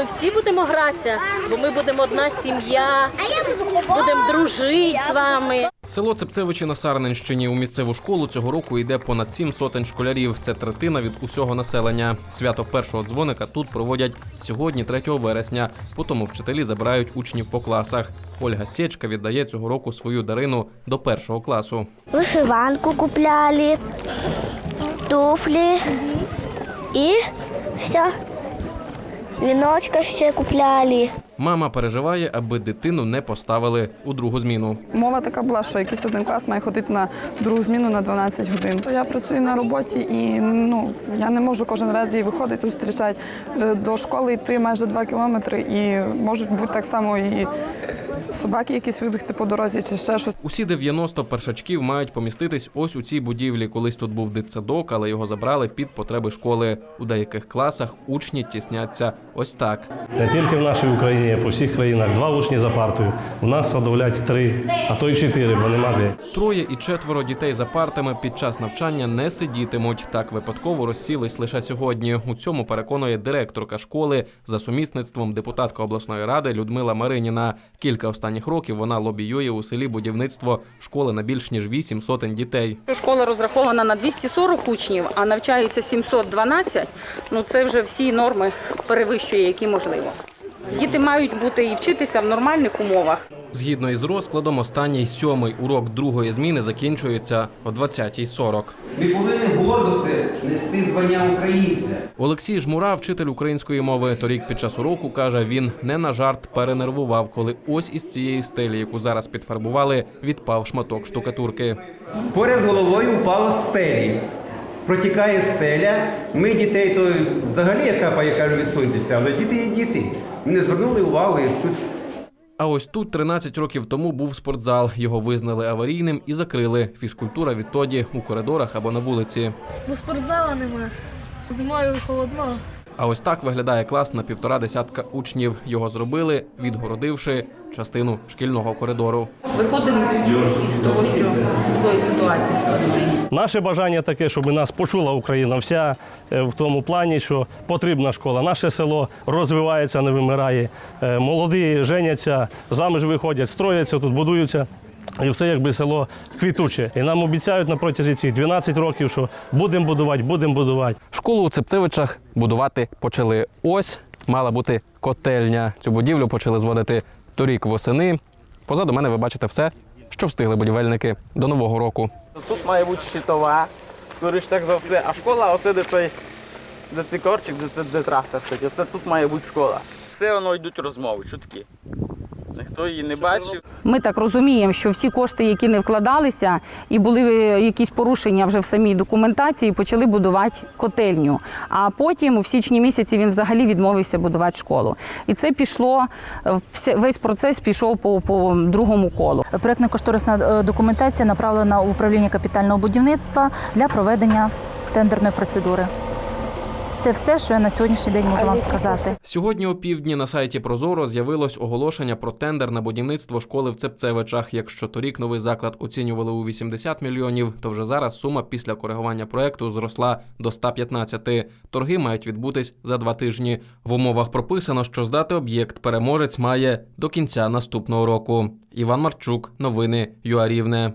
ми всі будемо гратися, бо ми будемо одна сім'я, будемо дружити з вами. Село Цепцевичі на Сарненщині у місцеву школу цього року йде понад сім сотень школярів. Це третина від усього населення. Свято першого дзвоника тут проводять сьогодні, 3 вересня. Потім вчителі забирають учнів по класах. Ольга Сєчка віддає цього року свою дарину до першого класу. Вишиванку купляли, туфлі і все. Віночка ще купляли. Мама переживає, аби дитину не поставили у другу зміну. Мова така була, що якийсь один клас має ходити на другу зміну на 12 годин. Я працюю на роботі і ну я не можу кожен раз її виходити, зустрічати Е, до школи йти майже 2 кілометри, і можуть бути так само і собаки якісь вибігти по дорозі, чи ще щось. Усі 90 першачків мають поміститись ось у цій будівлі. Колись тут був дитсадок, але його забрали під потреби школи. У деяких класах учні тісняться ось так. Не тільки в нашій Україні, а по всіх країнах два учні за партою. У нас садовлять три, а то й чотири, бо нема де. Троє і четверо дітей за партами під час навчання не сидітимуть. Так випадково розсілись лише сьогодні. У цьому переконує директорка школи за сумісництвом депутатка обласної ради Людмила Мариніна. Кілька останніх років вона лобіює у селі будівництво школи на більш ніж вісім сотень дітей. Школа розрахована на 240 учнів, а навчається 712. Ну це вже всі норми перевищує, які можливо. Діти мають бути і вчитися в нормальних умовах. Згідно із розкладом, останній сьомий урок другої зміни закінчується о 20.40. Ми повинні гордо це нести звання українця. Олексій Жмура, вчитель української мови, торік під час уроку каже, він не на жарт перенервував, коли ось із цієї стелі, яку зараз підфарбували, відпав шматок штукатурки. Поряд з головою впало стелі. Протікає стеля. Ми дітей то взагалі як капає, кажу, відсуньтеся, але діти є діти. Ми не звернули увагу і чуть А ось тут 13 років тому був спортзал. Його визнали аварійним і закрили. Фізкультура відтоді у коридорах або на вулиці. Бо спортзала немає. Зимою холодно. А ось так виглядає клас на півтора десятка учнів. Його зробили, відгородивши частину шкільного коридору. Виходимо із того, що ситуації складної. Наше бажання таке, щоб нас почула Україна вся е, в тому плані, що потрібна школа. Наше село розвивається, не вимирає. Е, Молоді женяться, заміж виходять, строяться тут, будуються. І все якби село квітуче. І нам обіцяють на протязі цих 12 років, що будемо будувати, будемо будувати. Школу у Цепцевичах будувати почали. Ось мала бути котельня. Цю будівлю почали зводити торік восени. Позаду мене ви бачите все, що встигли будівельники до нового року. Тут має бути щитова, скоріш так за все. А школа, оце де цей де цей корчик, де, це, де трактор стоїть. Оце тут має бути школа. Все воно йдуть розмови, чутки. Ніхто її не бачив. Ми так розуміємо, що всі кошти, які не вкладалися, і були е, якісь порушення вже в самій документації, почали будувати котельню. А потім у січні місяці він взагалі відмовився будувати школу. І це пішло е, весь процес пішов по, по другому колу. Проектно-кошторисна е, документація направлена у управління капітального будівництва для проведення тендерної процедури. Це все, що я на сьогоднішній день можу вам сказати. Сьогодні о півдні на сайті Прозоро з'явилось оголошення про тендер на будівництво школи в Цепцевичах. Якщо торік новий заклад оцінювали у 80 мільйонів, то вже зараз сума після коригування проекту зросла до 115. Торги мають відбутись за два тижні. В умовах прописано, що здати об'єкт переможець має до кінця наступного року. Іван Марчук, новини ЮАРівне.